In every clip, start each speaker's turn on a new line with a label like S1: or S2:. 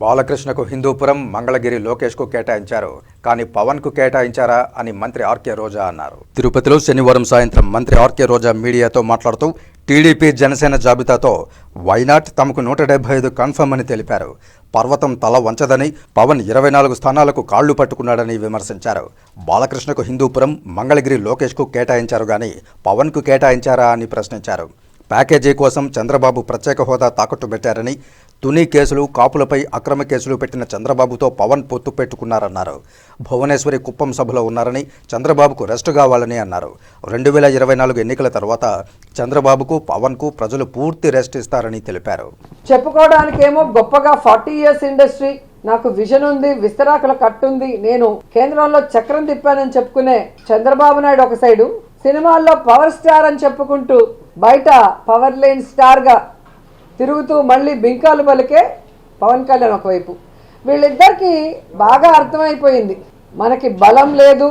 S1: బాలకృష్ణకు హిందూపురం మంగళగిరి లోకేష్కు కేటాయించారు. కానీ పవన్కు కేటాయించారా అని మంత్రి ఆర్కే రోజా అన్నారు. తిరుపతిలో శనివారం సాయంత్రం మంత్రి ఆర్కే రోజా మీడియాతో మాట్లాడుతూ టీడీపీ జనసేన జాబితాతో వైనాట్ తమకు నూట డెబ్బై ఐదు కన్ఫర్మ్ అని తెలిపారు. పర్వతం తల వంచదని పవన్ ఇరవై నాలుగు స్థానాలకు కాళ్ళు పట్టుకున్నాడని విమర్శించారు. బాలకృష్ణకు హిందూపురం మంగళగిరి లోకేష్కు కేటాయించారు కానీ పవన్కు కేటాయించారా అని ప్రశ్నించారు. ప్యాకేజీ కోసం చంద్రబాబు ప్రత్యేక హోదా తాకట్టు పెట్టారని తుని కేసులు కాపులపై అక్రమ కేసులు పెట్టిన చంద్రబాబుతో పవన్ పొత్తు పెట్టుకున్నారన్నారు. భువనేశ్వరి కుప్పం సభలో ఉన్నారని చంద్రబాబుకు రెస్ట్ కావాలని అన్నారు. రెండు వేల ఇరవై నాలుగు ఎన్నికల తర్వాత చంద్రబాబుకు పవన్కు ప్రజలు పూర్తి రెస్ట్ ఇస్తారని తెలిపారు.
S2: చెప్పుకోవడానికేమో గొప్పగా ఫార్టీ ఇయర్స్ ఇండస్ట్రీ. నాకు విజన్ ఉంది విస్తరాకుల కట్టుంది నేను కేంద్రంలో చక్రం తిప్పానని చెప్పుకునే చంద్రబాబు నాయుడు ఒక సైడు సినిమాల్లో పవర్ స్టార్ అని చెప్పుకుంటూ బయట పవర్ లైన్ స్టార్గా తిరుగుతూ మళ్ళీ బింకాలు పలికే పవన్ కళ్యాణ్ ఒకవైపు. వీళ్ళిద్దరికీ బాగా అర్థమైపోయింది. మనకి బలం లేదు.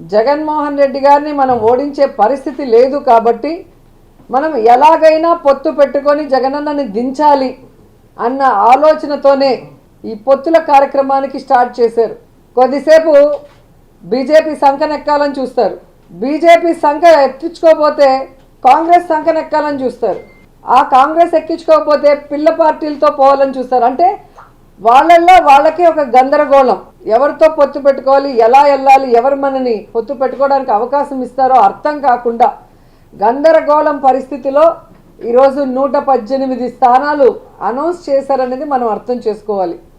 S2: జగన్మోహన్ రెడ్డి గారిని మనం ఓడించే పరిస్థితి లేదు కాబట్టి మనం ఎలాగైనా పొత్తు పెట్టుకొని జగనన్నని దించాలి అన్న ఆలోచనతోనే ఈ పొత్తుల కార్యక్రమానికి స్టార్ట్ చేశారు. కొద్దిసేపు బీజేపీ సంఖనెక్కాలని చూస్తారు. బీజేపీ సంఖ ఎత్తించుకోపోతే కాంగ్రెస్ సంకనెక్కాలని చూస్తారు. ఆ కాంగ్రెస్ ఎక్కించుకోకపోతే పిల్ల పార్టీలతో పోవాలని చూస్తారు. అంటే వాళ్ళల్లో వాళ్ళకి ఒక గందరగోళం. ఎవరితో పొత్తు పెట్టుకోవాలి ఎలా వెళ్ళాలి ఎవరు మనని పొత్తు పెట్టుకోవడానికి అవకాశం ఇస్తారో అర్థం కాకుండా గందరగోళం పరిస్థితిలో ఈరోజు నూట పద్దెనిమిది స్థానాలు అనౌన్స్ చేశారనేది మనం అర్థం చేసుకోవాలి.